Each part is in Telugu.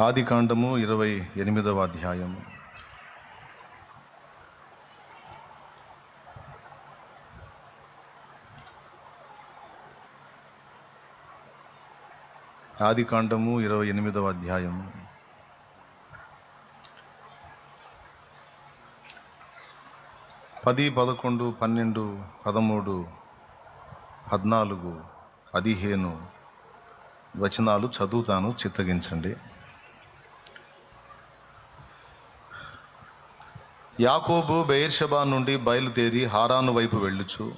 ఆది కాండము ఇరవై ఎనిమిదవ అధ్యాయము ఆది కాండము ఇరవై ఎనిమిదవ అధ్యాయము పది పదకొండు పన్నెండు పదమూడు పద్నాలుగు పదిహేను వచనాలు చదువుతాను చిత్తగించండి. యాకోబు బెయిర్షబా నుండి బయలుదేరి హారాను వైపు వెళ్ళుచు.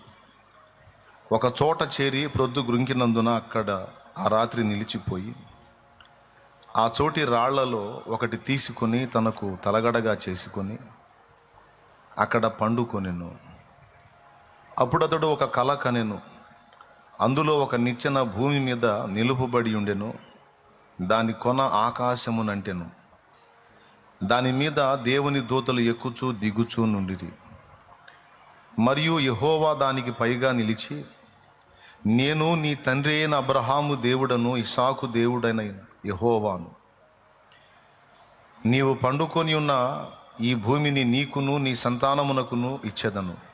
ఒక చోట చేరి ప్రొద్దు గృంకినందున అక్కడ ఆ రాత్రి నిలిచిపోయి ఆ చోటి రాళ్ళలో ఒకటి తీసుకొని తనకు తలగడగా చేసుకొని అక్కడ పండుకొనెను. అప్పుడతడు ఒక కల కనెను. అందులో ఒక నిచ్చెన భూమి మీద నిలుపుబడి ఉండెను. దాని కొన ఆకాశమునంటెను. దాని మీద దేవుని దూతలు ఎక్కుచూ దిగుచూ నుండిరి. మరియు యహోవా దానికి పైగా నిలిచి నేను నీ తండ్రి అయిన అబ్రహాము దేవుడను ఇసాకు దేవుడైన యహోవాను. నీవు పండుకొని ఉన్న ఈ భూమిని నీకును నీ సంతానమునకును ఇచ్చేదను.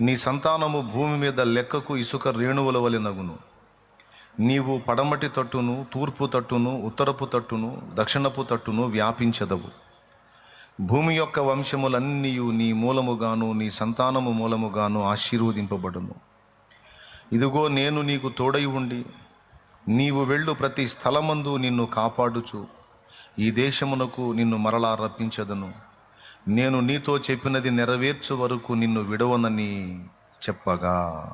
నీ సంతానము భూమి మీద లెక్కకు ఇసుక రేణువుల వలెనగును నీవు పడమటి తట్టును తూర్పు తట్టును ఉత్తరపు తట్టును దక్షిణపు తట్టును వ్యాపించదవు. భూమి యొక్క వంశములన్నీ నీ మూలముగాను నీ సంతానము మూలముగాను ఆశీర్వదింపబడును. ఇదిగో నేను నీకు తోడై ఉండి నీవు వెళ్ళు ప్రతి స్థలమందు నిన్ను కాపాడుచు. ఈ దేశమునకు నిన్ను మరలా రప్పించదను. నేను నీతో చెప్పినది నెరవేర్చు వరకు నిన్ను విడవనని చెప్పగా.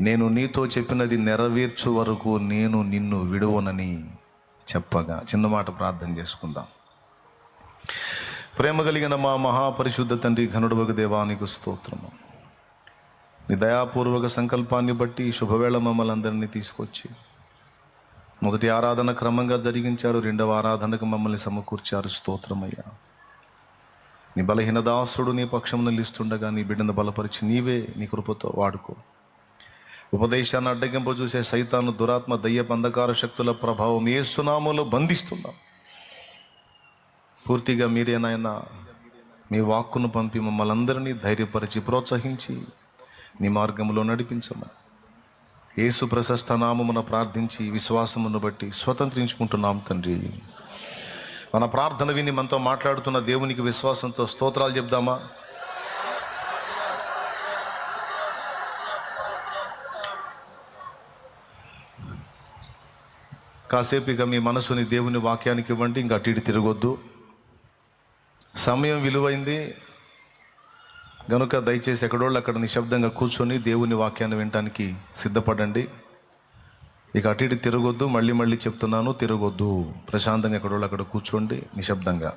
నేను నీతో చెప్పినది నెరవేర్చు వరకు నేను నిన్ను విడవనని చెప్పగా. చిన్న మాట ప్రార్థన చేసుకుందాం. ప్రేమ కలిగిన మా మహాపరిశుద్ధ తండ్రి ఘనుడవకు దేవానికి స్తోత్రము. నీ దయాపూర్వక సంకల్పాన్ని బట్టి శుభవేళ మమ్మల్ని అందరినీ తీసుకొచ్చి మొదటి ఆరాధన క్రమంగా జరిగించారు. రెండవ ఆరాధనకు మమ్మల్ని సమకూర్చారు. స్తోత్రమయ్యా. నీ బలహీన దాసుడు నీ పక్షం నిలుస్తుండగా నీ బిడ్డను బలపరిచి నీవే నీ కృపతో వాడుకో. ఉపదేశాన్ని అడ్డగింపు చూసే సైతాను దురాత్మ దయ్య బంధకార శక్తుల ప్రభావం ఏ సునామలో బంధిస్తున్నాం. పూర్తిగా మీరే నాయన మీ వాక్కును పంపి మమ్మల్ని అందరినీ ధైర్యపరిచి ప్రోత్సహించి నీ మార్గంలో నడిపించమని యేసు ప్రశస్త నామమున ప్రార్థించి విశ్వాసమును బట్టి స్వతంత్రించుకుంటున్నాం తండ్రి. మన ప్రార్థన విని మనతో మాట్లాడుతున్న దేవునికి విశ్వాసంతో స్తోత్రాలు చెప్దామా? కాసేపు ఇక మీ మనసుని దేవుని వాక్యానికి ఇవ్వండి ఇంకా అటు ఇటు తిరగొద్దు. సమయం విలువైంది. గనుక దయచేసి ఎక్కడోళ్ళు అక్కడ నిశ్శబ్దంగా కూర్చొని దేవుని వాక్యాన్ని వినటానికి సిద్ధపడండి. ఇక అటు ఇటు తిరగొద్దు మళ్ళీ మళ్ళీ చెప్తున్నాను తిరగొద్దు. ప్రశాంతంగా ఎక్కడోళ్ళు అక్కడ కూర్చోండి నిశ్శబ్దంగా.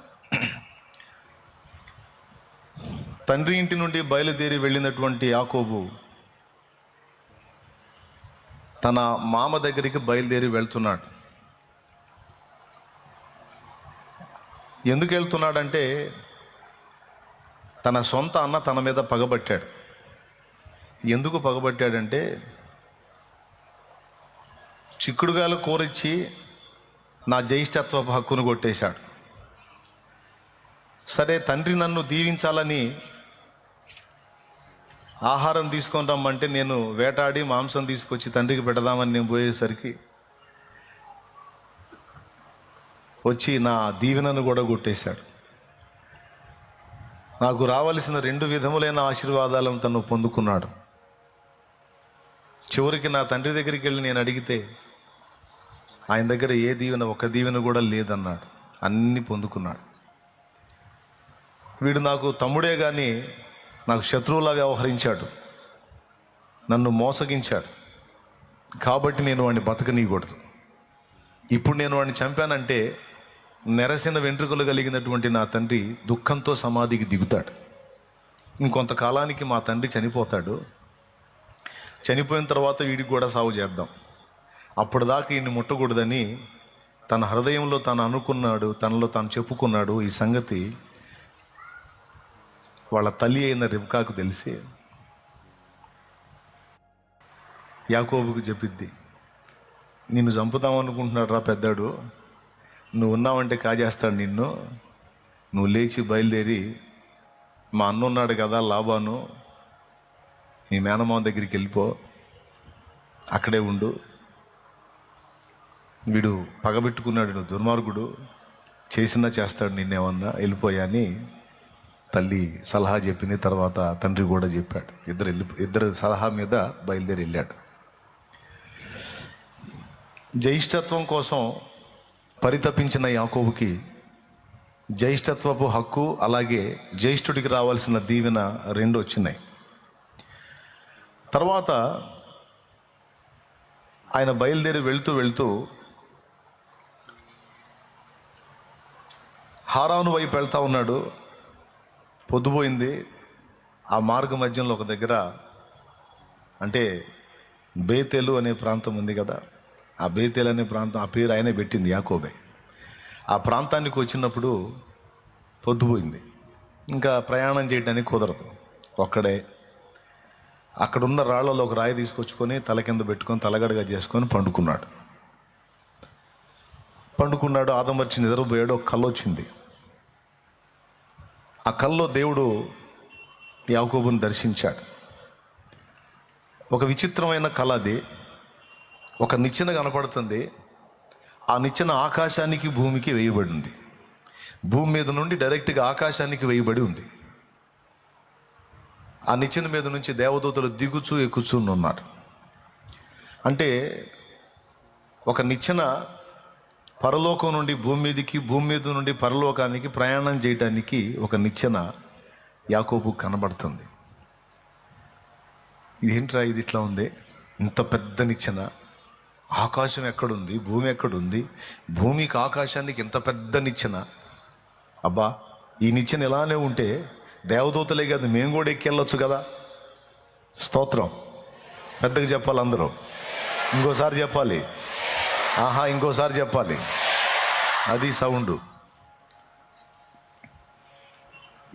తండ్రి ఇంటి నుండి బయలుదేరి వెళ్ళినటువంటి యాకోబు తన మామ దగ్గరికి బయలుదేరి వెళ్తున్నాడు. ఎందుకు వెళ్తున్నాడంటే తన సొంత అన్న తన మీద పగబట్టాడు. ఎందుకు పగబట్టాడంటే చిక్కుడుగాలు కూరిచ్చి నా జ్యేష్ఠత్వ హక్కును కొట్టేశాడు సరే తండ్రి నన్ను దీవించాలని ఆహారం తీసుకొని రమ్మంటే నేను వేటాడి మాంసం తీసుకొచ్చి తండ్రికి పెడదామని నేను పోయేసరికి వచ్చి నా దీవెనను కూడా కొట్టేశాడు. నాకు రావలసిన రెండు విధములైన ఆశీర్వాదాలను తను పొందుకున్నాడు. చివరికి నా తండ్రి దగ్గరికి వెళ్ళి నేను అడిగితే ఆయన దగ్గర ఏ దీవెన ఒక దీవెన కూడా లేదన్నాడు. అన్నీ పొందుకున్నాడు. వీడు నాకు తమ్ముడే కానీ నాకు శత్రువులా వ్యవహరించాడు. నన్ను మోసగించాడు. కాబట్టి నేను వాడిని బతకనీయకూడదు. ఇప్పుడు నేను వాడిని చంపానంటే నెరసిన వెంట్రుకలు కలిగినటువంటి నా తండ్రి దుఃఖంతో సమాధికి దిగుతాడు. ఇంకొంతకాలానికి మా తండ్రి చనిపోతాడు. చనిపోయిన తర్వాత వీడికి కూడా సాగు చేద్దాం. అప్పటిదాకా ఈయన్ని ముట్టకూడదని తన హృదయంలో తను అనుకున్నాడు తనలో తాను చెప్పుకున్నాడు ఈ సంగతి వాళ్ళ తల్లి అయిన రిబ్కాకు తెలిసి. యాకోబుకు చెప్పిద్ది నిన్ను చంపుదాం అనుకుంటున్నాడు రా పెద్దాడు. నువ్వు ఉన్నావంటే కాజేస్తాడు నిన్ను. నువ్వు లేచి బయలుదేరి మా అన్న ఉన్నాడు కదా లాభాను మీ మేనమామ దగ్గరికి వెళ్ళిపో. అక్కడే ఉండు. వీడు పగబెట్టుకున్నాడు నువ్వు దుర్మార్గుడు. చేసినా చేస్తాడు నిన్నేమన్నా వెళ్ళిపోయా అని తల్లి సలహా చెప్పింది. తర్వాత తండ్రి కూడా చెప్పాడు. ఇద్దరు వెళ్ళి ఇద్దరు సలహా మీద బయలుదేరి వెళ్ళాడు. జ్యేష్ఠత్వం కోసం పరితపించిన యాకోబుకి జ్యేష్ఠత్వపు హక్కు అలాగే జ్యేష్ఠుడికి రావాల్సిన దీవెన రెండు వచ్చినాయి. తర్వాత ఆయన బయలుదేరి వెళ్తూ వెళ్తూ హారాను వైపు వెళ్తా ఉన్నాడు. పొద్దుపోయింది. ఆ మార్గ మధ్యంలో ఒక దగ్గర అంటే బేతెలు అనే ప్రాంతం ఉంది కదా. ఆ బేతెలు అనే ప్రాంతం ఆ పేరు ఆయనే పెట్టింది యాకోబే. ఆ ప్రాంతానికి వచ్చినప్పుడు పొద్దుపోయింది. ఇంకా ప్రయాణం చేయడానికి కుదరదు. ఒక్కడే. అక్కడున్న రాళ్ళలో ఒక రాయి తీసుకొచ్చుకొని తల కింద పెట్టుకొని తలగడగా చేసుకొని పండుకున్నాడు. పండుకున్నాడు ఆదమర్చి నిద్రపోయాడు ఒక కళ్ళు వచ్చింది ఆ కల్లో దేవుడు యాకోబును దర్శించాడు. ఒక విచిత్రమైన కళ అది. ఒక నిచ్చెన కనపడుతుంది. ఆ నిచ్చెన ఆకాశానికి భూమికి వేయబడి ఉంది. భూమి మీద నుండి డైరెక్ట్గా ఆకాశానికి వేయబడి ఉంది. ఆ నిచ్చెన మీద నుంచి దేవదూతలు దిగుచూ ఎక్కుచూ ఉన్నారు అంటే ఒక నిచ్చెన పరలోకం నుండి భూమి మీదకి భూమి మీద నుండి పరలోకానికి ప్రయాణం చేయడానికి ఒక నిచ్చెన యాకోబు కనబడుతుంది. ఇదేంట్రా ఇది ఇట్లా ఉంది? ఇంత పెద్ద నిచ్చెన. ఆకాశం ఎక్కడుంది? భూమి ఎక్కడుంది? భూమికి ఆకాశానికి ఇంత పెద్ద నిచ్చెన. అబ్బా ఈ నిచ్చెన ఇలానే ఉంటే దేవదూతలే కాదు మేము కూడా ఎక్కెళ్ళొచ్చు కదా? స్తోత్రం. పెద్దగా చెప్పాలి అందరూ. ఇంకోసారి చెప్పాలి. ఆహా ఇంకోసారి చెప్పాలి. అది సౌండ్.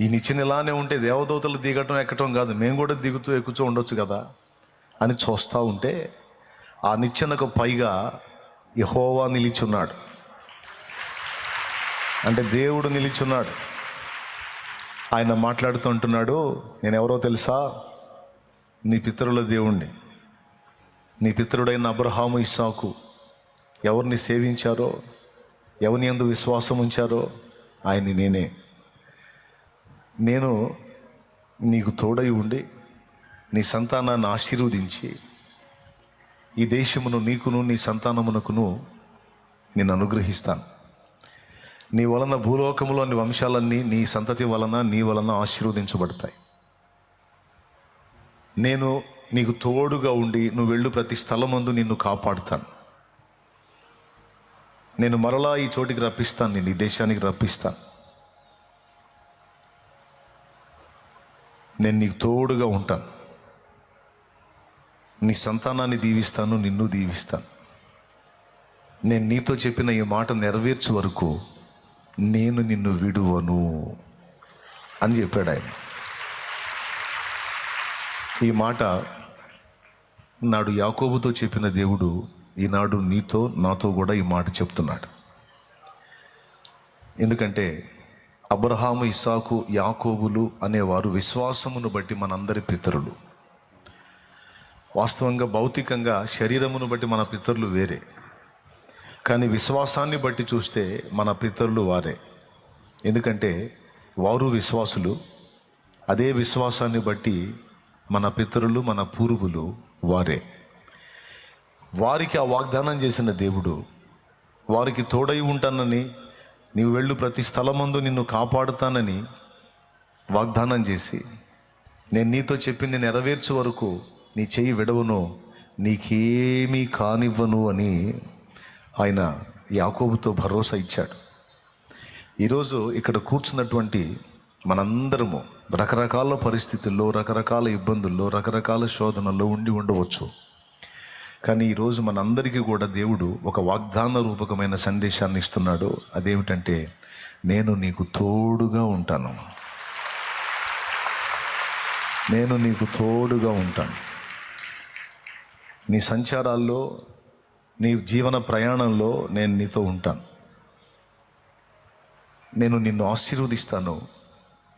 ఈ నిచ్చెన ఇలానే ఉంటే దేవదూతలు దిగటం ఎక్కటం కాదు. మేము కూడా దిగుతూ ఎక్కుతూ ఉండొచ్చు కదా అని చూస్తూ ఉంటే ఆ నిచ్చెనకు పైగా యహోవా నిలిచున్నాడు. అంటే దేవుడు నిలిచున్నాడు. ఆయన మాట్లాడుతూ అంటున్నాడు నేను ఎవరో తెలుసా? నీ పితరుల దేవుణ్ణి. నీ పితరుడైన అబ్రహాము ఇస్సాకు. ఎవరిని సేవించారో ఎవరిని ఎందు విశ్వాసం ఉంచారో ఆయన్ని నేనే. నేను నీకు తోడై ఉండి నీ సంతానాన్ని ఆశీర్వదించి ఈ దేశమును నీకును నీ సంతానమునకును నేను అనుగ్రహిస్తాను. నీ వలన భూలోకములోని వంశాలన్నీ నీ సంతతి వలన నీ వలన ఆశీర్వదించబడతాయి. నేను నీకు తోడుగా ఉండి నువ్వు వెళ్ళు ప్రతి స్థలమందు నిన్ను కాపాడుతాను. నేను మరలా ఈ చోటికి రప్పిస్తాను నేను ఈ దేశానికి రప్పిస్తాను. నేను నీకు తోడుగా ఉంటాను. నీ సంతానాన్ని దీవిస్తాను నిన్ను దీవిస్తాను. నేను నీతో చెప్పిన ఈ మాట నెరవేర్చే వరకు నేను నిన్ను విడువను అని చెప్పాడు ఆయన. ఈ మాట నాడు యాకోబుతో చెప్పిన దేవుడు ఈనాడు నీతో నాతో కూడా ఈ మాట చెప్తున్నాడు. ఎందుకంటే అబ్రహాము ఇస్సాకు యాకోబులు అనేవారు విశ్వాసమును బట్టి మనందరి పితరులు. వాస్తవంగా భౌతికంగా శరీరమును బట్టి మన పితరులు వేరే. కానీ విశ్వాసాన్ని బట్టి చూస్తే మన పితరులు వారే. ఎందుకంటే వారు విశ్వాసులు అదే విశ్వాసాన్ని బట్టి మన పితరులు మన పూర్వులు వారే. వారికి ఆ వాగ్దానం చేసిన దేవుడు వారికి తోడై ఉంటానని నీవు వెళ్ళు ప్రతి స్థలమందు నిన్ను కాపాడుతానని వాగ్దానం చేసి నేను నీతో చెప్పింది నెరవేర్చే వరకు నీ చెయ్యి విడవను నీకేమీ కానివ్వను అని ఆయన యాకోబుతో భరోసా ఇచ్చాడు. ఈరోజు ఇక్కడ కూర్చున్నటువంటి మనందరము రకరకాల పరిస్థితుల్లో రకరకాల ఇబ్బందుల్లో రకరకాల శోధనల్లో ఉండి ఉండవచ్చు. కానీ ఈరోజు మనందరికీ కూడా దేవుడు ఒక వాగ్దాన రూపకమైన సందేశాన్ని ఇస్తున్నాడు. అదేమిటంటే నేను నీకు తోడుగా ఉంటాను. నేను నీకు తోడుగా ఉంటాను. నీ సంచారాల్లో నీ జీవన ప్రయాణంలో నేను నీతో ఉంటాను. నేను నిన్ను ఆశీర్వదిస్తాను.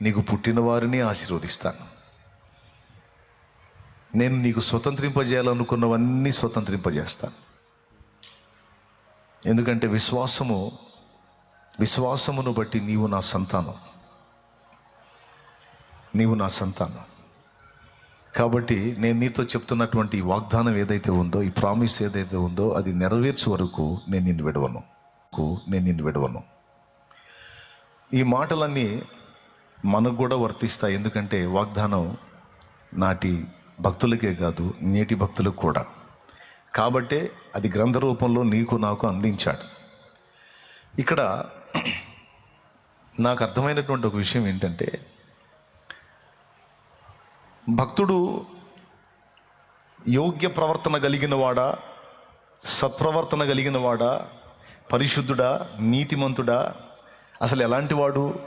నీకు పుట్టిన వారిని ఆశీర్వదిస్తాను. నేను నీకు స్వతంత్రింపజేయాలనుకున్నవన్నీ స్వతంత్రింపజేస్తాను. ఎందుకంటే విశ్వాసము విశ్వాసమును బట్టి నీవు నా సంతానం. నీవు నా సంతానం. కాబట్టి నేను నీతో చెప్తున్నటువంటి వాగ్దానం ఏదైతే ఉందో ఈ ప్రామిస్ ఏదైతే ఉందో అది నెరవేర్చే వరకు నేను నిన్ను విడవను. నేను నిన్ను విడవను. ఈ మాటలన్నీ మనకు కూడా వర్తిస్తాయి. ఎందుకంటే వాగ్దానం నాటి భక్తులకే కాదు నేటి భక్తులకు కూడా. కాబట్టే అది గ్రంథ రూపంలో నీకు నాకు అందించాడు. ఇక్కడ నాకు అర్థమైనటువంటి ఒక విషయం ఏంటంటే భక్తుడు యోగ్య ప్రవర్తన కలిగినవాడా సత్ప్రవర్తన కలిగినవాడా పరిశుద్ధుడా నీతిమంతుడా అసలు ఎలాంటి వాడు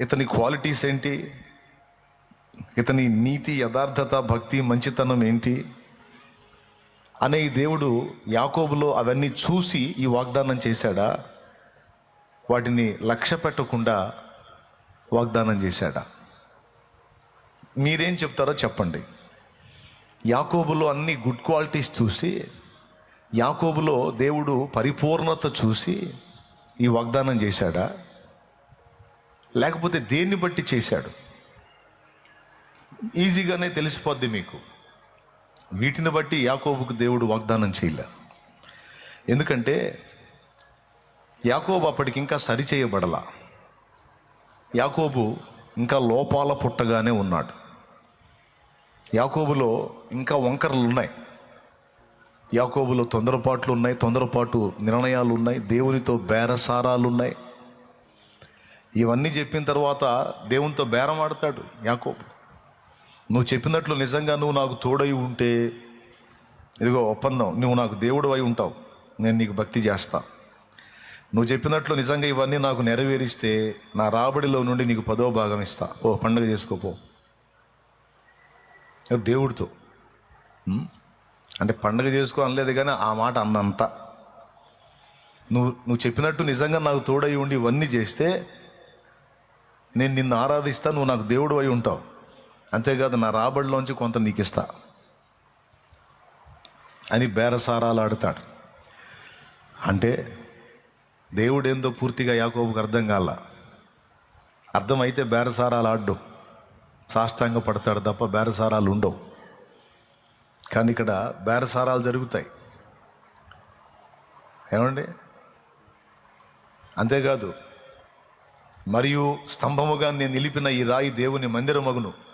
ఇతని క్వాలిటీస్ ఏంటి ఇతని నీతి యథార్థత భక్తి మంచితనం ఏంటి? అనే దేవుడు యాకోబులో అవన్నీ చూసి ఈ వాగ్దానం చేశాడా? వాటిని లక్ష్య పెట్టకుండా వాగ్దానం చేశాడా? మీరేం చెప్తారో చెప్పండి. యాకోబులో అన్ని గుడ్ క్వాలిటీస్ చూసి యాకోబులో దేవుడు పరిపూర్ణత చూసి ఈ వాగ్దానం చేశాడా? లేకపోతే దేన్ని బట్టి చేశాడు? ఈజీగానే తెలిసిపోద్ది మీకు. వీటిని బట్టి యాకోబుకు దేవుడు వాగ్దానం చేయలే. ఎందుకంటే యాకోబు అప్పటికి ఇంకా సరిచేయబడలా. యాకోబు ఇంకా లోపాల పుట్టగానే ఉన్నాడు. యాకోబులో ఇంకా వంకరలు ఉన్నాయి యాకోబులో తొందరపాట్లు ఉన్నాయి తొందరపాటు నిర్ణయాలు ఉన్నాయి దేవునితో బేరసారాలు ఉన్నాయి ఇవన్నీ చెప్పిన తర్వాత దేవునితో బేరం ఆడతాడు యాకోబు. నువ్వు చెప్పినట్లు నిజంగా నువ్వు నాకు తోడై ఉంటే ఇదిగో ఒప్పందం నువ్వు నాకు దేవుడు అయి ఉంటావు నేను నీకు భక్తి చేస్తా. నువ్వు చెప్పినట్లు నిజంగా ఇవన్నీ నాకు నెరవేరిస్తే నా రాబడిలో నుండి నీకు పదో భాగం ఇస్తా. ఓ పండుగ చేసుకోపో దేవుడితో. అంటే పండుగ చేసుకో అనలేదు కానీ ఆ మాట అన్నంత. నువ్వు నువ్వు చెప్పినట్టు నిజంగా నాకు తోడై ఉండి ఇవన్నీ చేస్తే నేను నిన్ను ఆరాధిస్తా నువ్వు నాకు దేవుడు అయి ఉంటావు. అంతేకాదు నా రాబడిలోంచి కొంత నీకు ఇస్తా అని బేరసారాలు ఆడతాడు. అంటే దేవుడు ఏందో పూర్తిగా యాకోబుకు అర్థం కాల. అర్థమైతే బేరసారాలు ఆడ్డు. సాష్టాంగ పడతాడు తప్ప బేరసారాలు ఉండవు. కానీ ఇక్కడ బేరసారాలు జరుగుతాయి. ఏమండి? అంతేకాదు మరియు స్తంభముగా నేను నిలిపిన ఈ రాయి దేవుని మందిరమగును.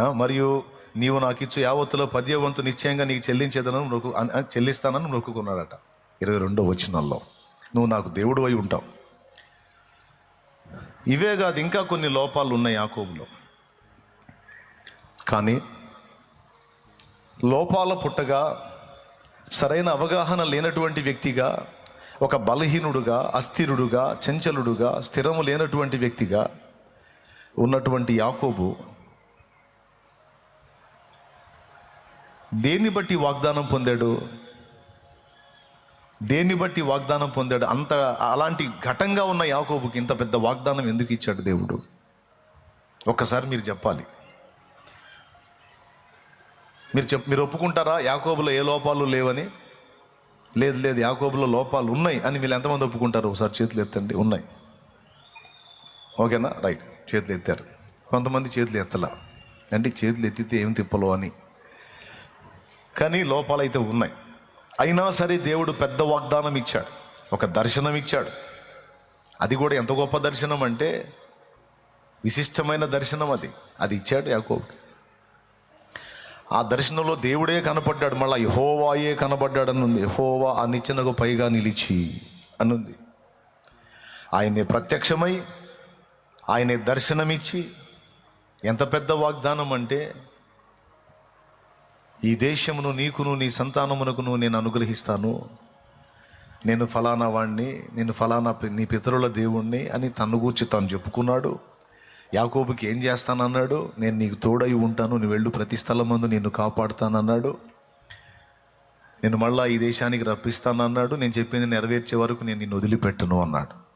మరియు నీవు నాకు ఇచ్చు యావత్తులో పద్యవంతు నిశ్చయంగా నీకు చెల్లించేదనని నొక్కు చెల్లిస్తానని నొక్కుకున్నాడట. ఇరవై రెండో వచ్చినల్లో నువ్వు నాకు దేవుడు అయి ఉంటావు. ఇవే కాదు ఇంకా కొన్ని లోపాలు ఉన్నాయి యాకోబులో. కానీ లోపాల పుట్టగా సరైన అవగాహన లేనటువంటి వ్యక్తిగా ఒక బలహీనుడుగా అస్థిరుడుగా చంచలుడుగా స్థిరము లేనటువంటి వ్యక్తిగా ఉన్నటువంటి యాకోబు దేన్ని బట్టి వాగ్దానం పొందాడు? దేన్ని బట్టి వాగ్దానం పొందాడు? అంత అలాంటి ఘటంగా ఉన్న యాకోబుకి ఇంత పెద్ద వాగ్దానం ఎందుకు ఇచ్చాడు దేవుడు? ఒక్కసారి మీరు చెప్పాలి. మీరు చెప్ మీరు ఒప్పుకుంటారా? యాకోబులో ఏ లోపాలు లేవని? లేదు లేదు యాకోబులో లోపాలు ఉన్నాయి అని మీరు ఎంతమంది ఒప్పుకుంటారు? ఒకసారి చేతులు ఎత్తండి. ఉన్నాయి. ఓకేనా? రైట్. చేతులు ఎత్తారు. కొంతమంది చేతులు ఎత్తలా. అంటే చేతులు ఎత్తితే ఏం తిప్పలో అని. కానీ లోపాలైతే అయితే ఉన్నాయి. అయినా సరే దేవుడు పెద్ద వాగ్దానం ఇచ్చాడు. ఒక దర్శనం ఇచ్చాడు. అది కూడా ఎంత గొప్ప దర్శనం అంటే విశిష్టమైన దర్శనం అది. అది ఇచ్చాడు యాకోబుకి. ఆ దర్శనంలో దేవుడే కనపడ్డాడు. మళ్ళీ యహోవాయే కనపడ్డాడు అనుంది యహోవా ఆ నిచ్చెనకు పైగా నిలిచి అనుంది. ఆయనే ప్రత్యక్షమై ఆయనే దర్శనమిచ్చి ఎంత పెద్ద వాగ్దానం అంటే ఈ దేశమును నీకును నీ సంతానమునకును నేను అనుగ్రహిస్తాను. నేను ఫలానా వాణ్ణి నేను ఫలానా నీ పితరుల దేవుణ్ణి అని తన్ను గూర్చి తాను చెప్పుకున్నాడు. యాకోబుకి ఏం చేస్తానన్నాడు? నేను నీకు తోడై ఉంటాను నువ్వు వెళ్ళు ప్రతి స్థలమందు నిన్ను కాపాడుతానన్నాడు. నేను మళ్ళా ఈ దేశానికి రప్పిస్తానన్నాడు. నేను చెప్పింది నెరవేర్చే వరకు నేను నిన్ను వదిలిపెట్టను అన్నాడు.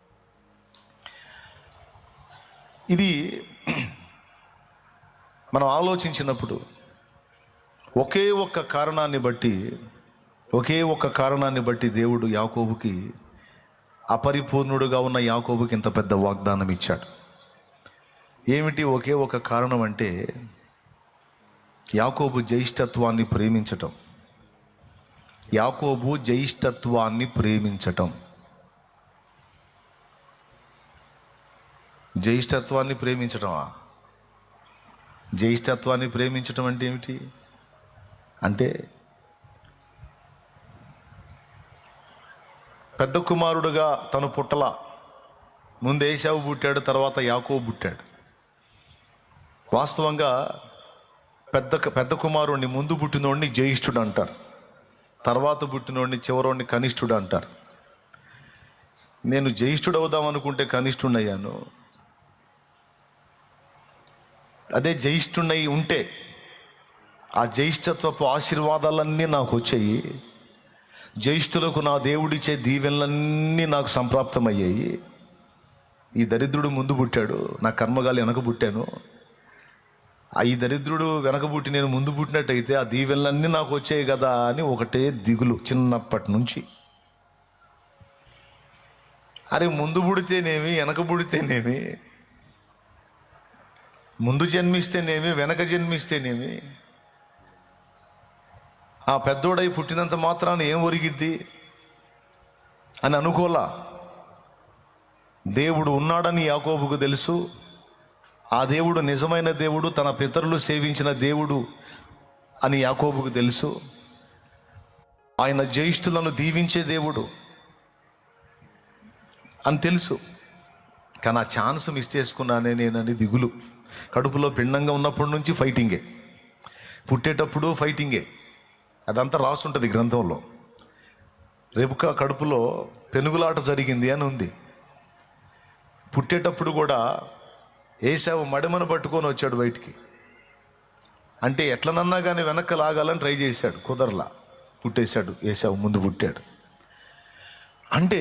ఇది మనం ఆలోచించినప్పుడు ఒకే ఒక్క కారణాన్ని బట్టి ఒకే ఒక్క కారణాన్ని బట్టి దేవుడు యాకోబుకి అపరిపూర్ణుడుగా ఉన్న యాకోబుకి ఇంత పెద్ద వాగ్దానం ఇచ్చాడు. ఏమిటి ఒకే ఒక కారణం అంటే యాకోబు జ్యేష్ఠత్వాన్ని ప్రేమించటం. యాకోబు జ్యేష్ఠత్వాన్ని ప్రేమించటం. జ్యేష్ఠత్వాన్ని ప్రేమించటమా? జ్యేష్ఠత్వాన్ని ప్రేమించటం అంటే ఏమిటి? అంటే పెద్ద కుమారుడుగా తను పుట్టల. ముందు ఏషావు పుట్టాడు తర్వాత యాకోబు పుట్టాడు. వాస్తవంగా పెద్ద పెద్ద కుమారుడిని ముందు పుట్టినోడిని జ్యేష్ఠుడు అంటారు. తర్వాత పుట్టినోడిని చివరోడిని కనిష్ఠుడు అంటారు. నేను జ్యేష్ఠుడు అవుదాం అనుకుంటే కనిష్ఠుడయ్యాను అదే జ్యేష్ఠుడై ఉంటే ఆ జ్యేష్ఠత్వపు ఆశీర్వాదాలన్నీ నాకు వచ్చాయి. జ్యేష్ఠులకు నా దేవుడిచ్చే దీవెనలన్నీ నాకు సంప్రాప్తమయ్యాయి. ఈ దరిద్రుడు ముందు పుట్టాడు నా కర్మగాలి వెనక పుట్టాను. ఆ ఈ దరిద్రుడు వెనక పుట్టి నేను ముందు పుట్టినట్టయితే ఆ దీవెనలన్నీ నాకు వచ్చాయి కదా అని ఒకటే దిగులు చిన్నప్పటి నుంచి. అరే ముందు పుడితేనేమి వెనక పుడితేనేమి? ముందు జన్మిస్తేనేమి వెనక జన్మిస్తేనేమి? ఆ పెద్దోడై పుట్టినంత మాత్రాన ఏం ఒరిగిద్ది అని అనుకోలా. దేవుడు ఉన్నాడని యాకోబుకు తెలుసు. ఆ దేవుడు నిజమైన దేవుడు తన పితరులు సేవించిన దేవుడు అని యాకోబుకు తెలుసు. ఆయన జ్యేష్ఠులను దీవించే దేవుడు అని తెలుసు. కానీ ఆ ఛాన్స్ మిస్ చేసుకున్నానే నేనని దిగులు. కడుపులో పిండంగా ఉన్నప్పటి నుంచి ఫైటింగే. పుట్టేటప్పుడు ఫైటింగే. అదంతా రాసుంటుంది గ్రంథంలో. రెబుక కడుపులో పెనుగులాట జరిగింది అని ఉంది. పుట్టేటప్పుడు కూడా ఏసావు మడిమను పట్టుకొని వచ్చాడు బయటికి. అంటే ఎట్లనన్నా కానీ వెనక్కి లాగాలని ట్రై చేశాడు కుదరలా. పుట్టేశాడు ఏసావు ముందు పుట్టాడు. అంటే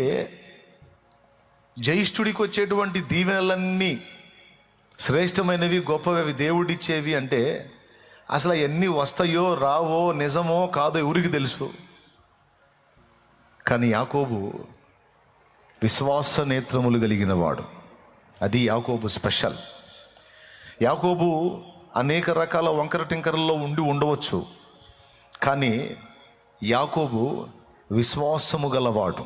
జ్యేష్ఠుడికి వచ్చేటువంటి దీవెనలన్నీ శ్రేష్టమైనవి గొప్పవి దేవుడిచ్చేవి అంటే అసలు ఎన్ని వస్తాయో రావో నిజమో కాదో ఎవరికి తెలుసు? కానీ యాకోబు విశ్వాస నేత్రములు కలిగిన వాడు అది యాకోబు స్పెషల్. యాకోబు అనేక రకాల వంకర టింకరల్లో ఉండి ఉండవచ్చు. కానీ యాకోబు విశ్వాసము గలవాడు.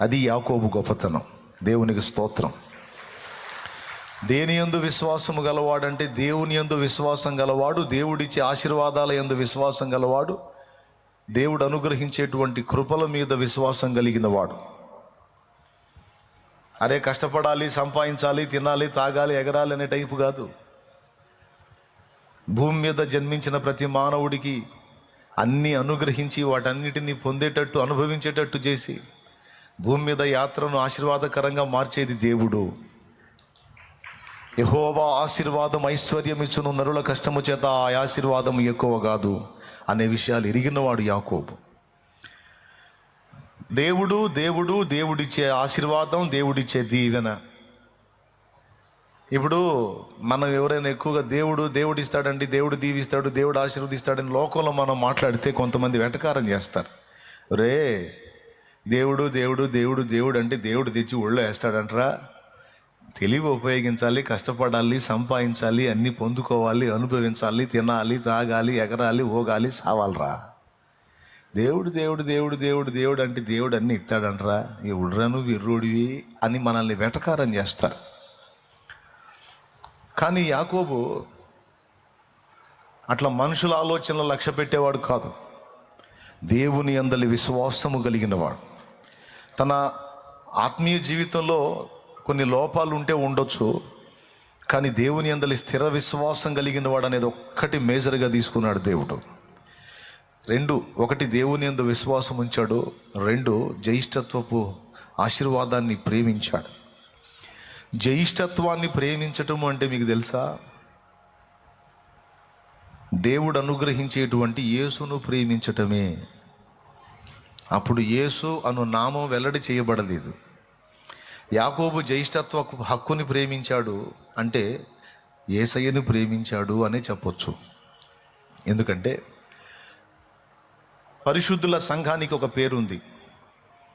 అది యాకోబు గొప్పతనం. దేవునికి స్తోత్రం. దేని యందు విశ్వాసము గలవాడంటే దేవుని యందు విశ్వాసం గలవాడు దేవుడిచ్చే ఆశీర్వాదాల యందు విశ్వాసం గలవాడు దేవుడు అనుగ్రహించేటువంటి కృపల మీద విశ్వాసం కలిగిన వాడు అరే కష్టపడాలి సంపాదించాలి తినాలి తాగాలి ఎగరాలి అనే టైపు కాదు. భూమి మీద జన్మించిన ప్రతి మానవుడికి అన్నీ అనుగ్రహించి వాటన్నిటినీ పొందేటట్టు అనుభవించేటట్టు చేసి భూమి మీద యాత్రను ఆశీర్వాదకరంగా మార్చేది దేవుడు. యహోవా ఆశీర్వాదం ఐశ్వర్యం ఇచ్చును నరుల కష్టము చేత ఆ ఆశీర్వాదం ఎక్కువ కాదు అనే విషయాలు ఎరిగినవాడు యాకోబు. దేవుడు దేవుడు దేవుడిచ్చే ఆశీర్వాదం దేవుడిచ్చే దీవెన. ఇప్పుడు మనం ఎవరైనా ఎక్కువగా దేవుడు దేవుడు ఇస్తాడండి దేవుడు దీవిస్తాడు దేవుడు ఆశీర్వదిస్తాడని లోకంలో మనం మాట్లాడితే కొంతమంది వెటకారం చేస్తారు. రే దేవుడు దేవుడు దేవుడు దేవుడు అంటే దేవుడు తెచ్చి ఒళ్ళో వేస్తాడంటరా. తెలివి ఉపయోగించాలి కష్టపడాలి సంపాదించాలి అన్నీ పొందుకోవాలి అనుభవించాలి తినాలి తాగాలి ఎగరాలి ఓగాలి సావాలరా. దేవుడు దేవుడు దేవుడు దేవుడు దేవుడు అంటే దేవుడు అన్ని ఇస్తాడంటరా. ఎవడురా నువ్వు ఎర్రోడివి అని మనల్ని వెటకారం చేస్తారు. కానీ యాకోబు అట్లా మనుషుల ఆలోచనలు లక్ష్య పెట్టేవాడు కాదు. దేవుని అందలి విశ్వాసము కలిగినవాడు. తన ఆత్మీయ జీవితంలో కొన్ని లోపాలు ఉంటే ఉండొచ్చు కానీ దేవుని అందలి స్థిర విశ్వాసం కలిగిన వాడు అనేది ఒక్కటి మేజర్గా తీసుకున్నాడు దేవుడు. రెండు ఒకటి దేవుని అందు విశ్వాసం ఉంచాడు రెండు జ్యేష్ఠత్వపు ఆశీర్వాదాన్ని ప్రేమించాడు. జ్యేష్ఠత్వాన్ని ప్రేమించటం అంటే మీకు తెలుసా? దేవుడు అనుగ్రహించేటువంటి యేసును ప్రేమించటమే. అప్పుడు యేసు అను నామం వెల్లడి చేయబడలేదు. యాకోబు జ్యేష్ఠత్వ హక్కుని ప్రేమించాడు అంటే ఏసయ్యను ప్రేమించాడు అనే చెప్పొచ్చు. ఎందుకంటే పరిశుద్ధుల సంఘానికి ఒక పేరుంది.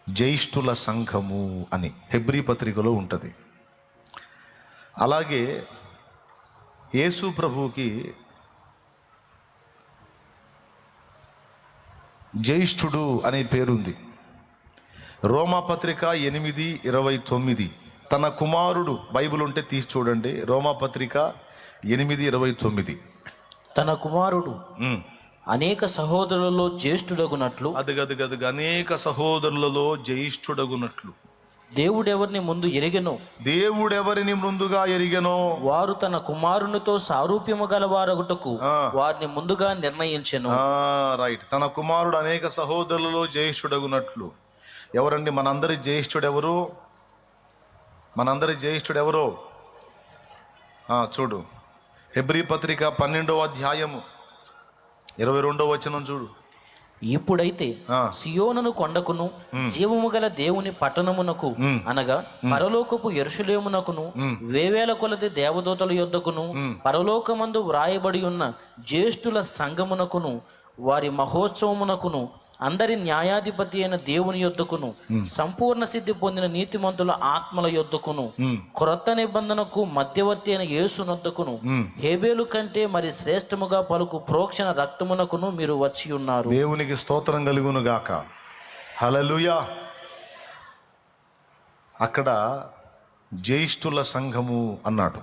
జ్యేష్ఠుల సంఘము అని హెబ్రీ పత్రికలో ఉంటుంది. అలాగే యేసు ప్రభువుకి జ్యేష్ఠుడు అనే పేరుంది. రోమాపత్రిక ఎనిమిది ఇరవై తొమ్మిది. తన కుమారుడు బైబిల్ ఉంటే తీసి చూడండి. రోమాపత్రిక ఎనిమిది ఇరవై తొమ్మిది. తన కుమారుడు. అనేక సహోదరులలో జ్యేష్ఠుడగునట్లు అదుగదుగదుగు అనేక సహోదరులలో జ్యేష్ఠుడగునట్లు. దేవుడెవరిని ముందు ఎరిగెనో? దేవుడెవరిని ముందుగా ఎరిగెనో? వారు తన కుమారునితో సారూప్యము గలవారగుటకు వారిని ముందుగా నిర్ణయించెను. రైట్. తన కుమారుడు అనేక సహోదరులలో జ్యేష్ఠుడగునట్లు. ఎవరండి? మనందరి జ్యేష్ఠుడు ఎవరు మనందరి జ్యేష్ఠుడు ఎవరు ఆ, చూడు. హెబ్రీ పత్రిక పన్నెండవ అధ్యాయము ఇరవై రెండవ వచనం చూడు. ఇప్పుడైతే. సియోనును కొండకును జీవము గల దేవుని పట్టణమునకు అనగా పరలోకపు ఎరుషులేమునకును వేవేల కొలది దేవదూతల యొద్దకును పరలోకమందు వ్రాయబడి ఉన్న జ్యేష్ఠుల సంగమునకును వారి మహోత్సవమునకును అందరి న్యాయాధిపతి అయిన దేవుని యొద్దకును. సంపూర్ణ సిద్ధి పొందిన నీతిమంతుల ఆత్మల యొద్దకును. క్రొత్త నిబంధనకు మధ్యవర్తి అయిన యేసునొద్దకును హేబేలు కంటే మరి శ్రేష్టముగా పలుకు ప్రోక్షణ రక్తమునకును మీరు వచ్చి ఉన్నారు. దేవునికి స్తోత్రం కలుగును గాక. హలలుయా అక్కడ జ్యేష్ఠుల సంఘము అన్నాడు.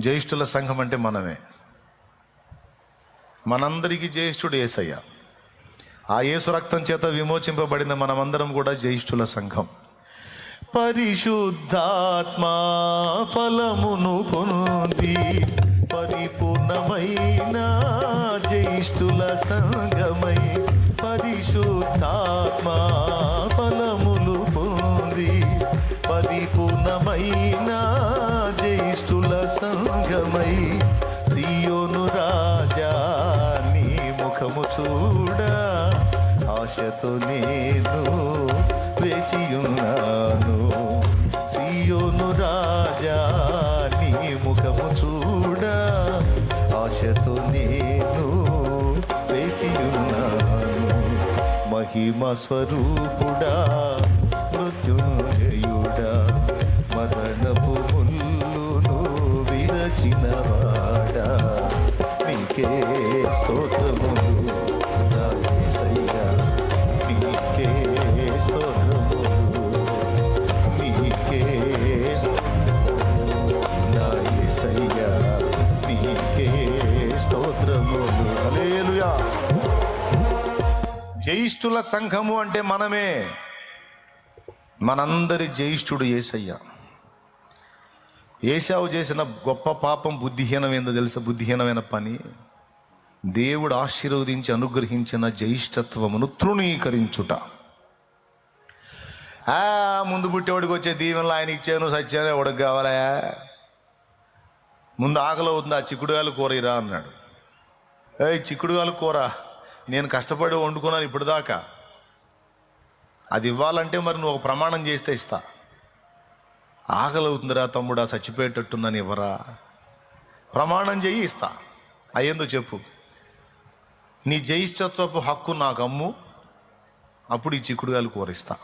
జ్యేష్ఠుల సంఘం అంటే మనమే. మనందరికీ జ్యేష్ఠుడు ఏసయ్య. ఆ యేసు రక్తం చేత విమోచింపబడిన మనమందరం కూడా జ్యేష్ఠుల సంఘం. పరిశుద్ధాత్మా ఫలమును పొంది పరిపూర్ణమైన జ్యేష్ఠుల సంఘమై పరిశుద్ధాత్మా ఆశతో నేను వేచియున్నాను. సియోను రాజా నీ ముఖము చూడ. ఆశతో నేను వేచియున్నాను. మహిమ స్వరూపుడా మృత్యుంజయుడా. మరణపు ముల్లును విరచిన వాడా. నీకే స్తోత్రము. జ్యేష్ఠుల సంఘము అంటే మనమే. మనందరి జ్యేష్ఠుడు ఏసయ్య. ఏసావు చేసిన గొప్ప పాపం బుద్ధిహీనమైందో తెలుసా? బుద్ధిహీనమైన పని. దేవుడు ఆశీర్వదించి అనుగ్రహించిన జ్యేష్ఠత్వమును తృణీకరించుట. ఆ ముందు పుట్టేవాడికి వచ్చే దీవెనలు ఆయన ఇచ్చాను సత్యాను ఎవడికి కావాలా? ముందు ఆకలి అవుతుంది ఆ చిక్కుడుగాయలు కూర ఇరా అన్నాడు. ఏ చిక్కుడుగాయలు కూర. నేను కష్టపడి వండుకున్నాను ఇప్పుడు దాకా అది ఇవ్వాలంటే మరి నువ్వు ఒక ప్రమాణం చేస్తే ఇస్తా. ఆకలి అవుతుందిరా తమ్ముడా చచ్చిపోయేటట్టున్నాను ఇవ్వరా ప్రమాణం చెయ్యి ఇస్తా. అయ్యేందో చెప్పు. నీ జయిష్టత్వపు హక్కు నాకు అమ్ము. అప్పుడు ఈ చిక్కుడుగాయలు కూరిస్తా.